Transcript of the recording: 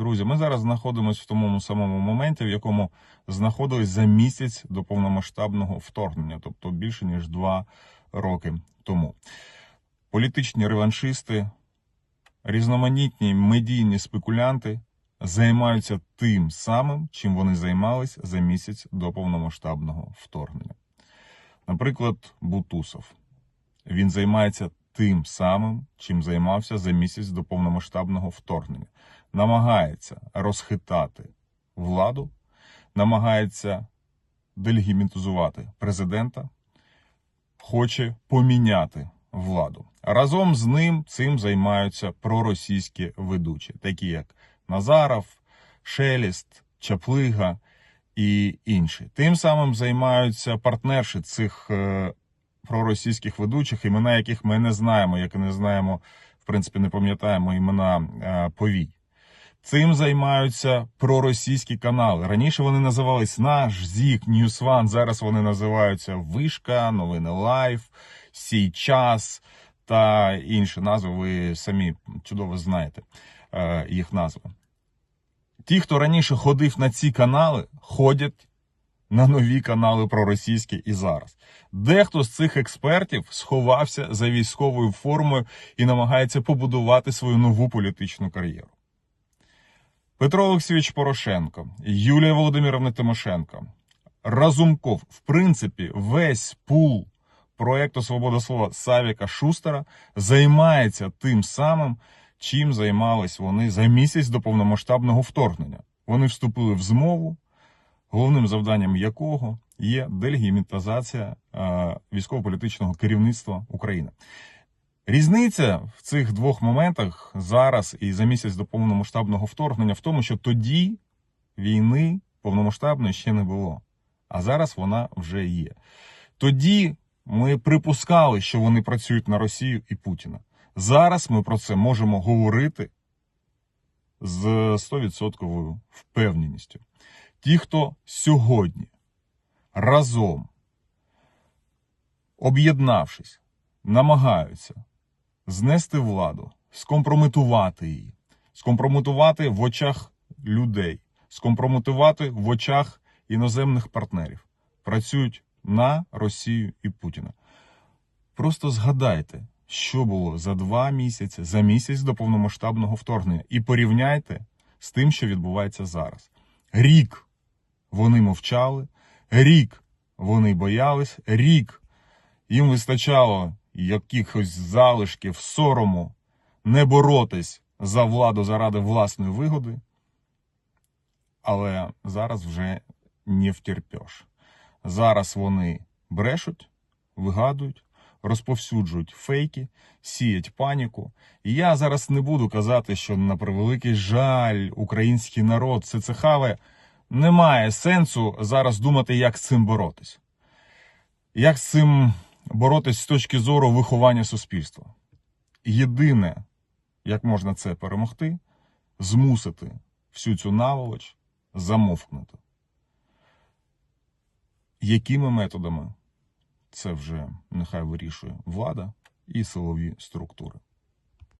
Друзі, ми зараз знаходимося в тому самому моменті, в якому знаходились за місяць до повномасштабного вторгнення, тобто більше ніж два роки тому. Політичні реваншисти, різноманітні медійні спекулянти займаються тим самим, чим вони займались за місяць до повномасштабного вторгнення. Наприклад, Бутусов. Він займається тим самим, чим займався за місяць до повномасштабного вторгнення. Намагається розхитати владу, намагається делегімітизувати президента, хоче поміняти владу. Разом з ним цим займаються проросійські ведучі, такі як Назаров, Шеліст, Чаплига і інші. Тим самим займаються партнерші цих е, проросійських ведучих, імена яких ми не знаємо, як не знаємо, в принципі, не пам'ятаємо імена е, повій. Цим займаються проросійські канали. Раніше вони називались наш Зік, Ньюсван. Зараз вони називаються Вишка, Новини Лайф, Сій час та інші назви. Ви самі чудово знаєте е, їх назви. Ті, хто раніше ходив на ці канали, ходять на нові канали проросійські і зараз. Дехто з цих експертів сховався за військовою формою і намагається побудувати свою нову політичну кар'єру. Петро Олексійович Порошенко, Юлія Володимировна Тимошенко, Разумков, в принципі, весь пул проекту Свобода слова Савіка Шустера займається тим самим, чим займались вони за місяць до повномасштабного вторгнення. Вони вступили в змову, головним завданням якого є дельгімітазація е, військово-політичного керівництва України. Різниця в цих двох моментах зараз і за місяць до повномасштабного вторгнення в тому, що тоді війни повномасштабної ще не було, а зараз вона вже є. Тоді ми припускали, що вони працюють на Росію і Путіна. Зараз ми про це можемо говорити з 100% впевненістю. Ті, хто сьогодні разом, об'єднавшись, намагаються знести владу, скомпрометувати її, скомпрометувати в очах людей, скомпрометувати в очах іноземних партнерів, працюють на Росію і Путіна. Просто згадайте, що було за два місяці, за місяць до повномасштабного вторгнення, і порівняйте з тим, що відбувається зараз. Рік вони мовчали, рік вони боялись, рік їм вистачало якихось залишків сорому не боротись за владу заради власної вигоди, але зараз вже не втерпеш. Зараз вони брешуть, вигадують, розповсюджують фейки, сіять паніку. Я зараз не буду казати, що на превеликий жаль український народ це хаває. Немає сенсу зараз думати, як з цим боротись. Як з цим боротись з точки зору виховання суспільства. Єдине, як можна це перемогти, змусити всю цю наволоч замовкнути. Якими методами це вже нехай вирішує влада і силові структури.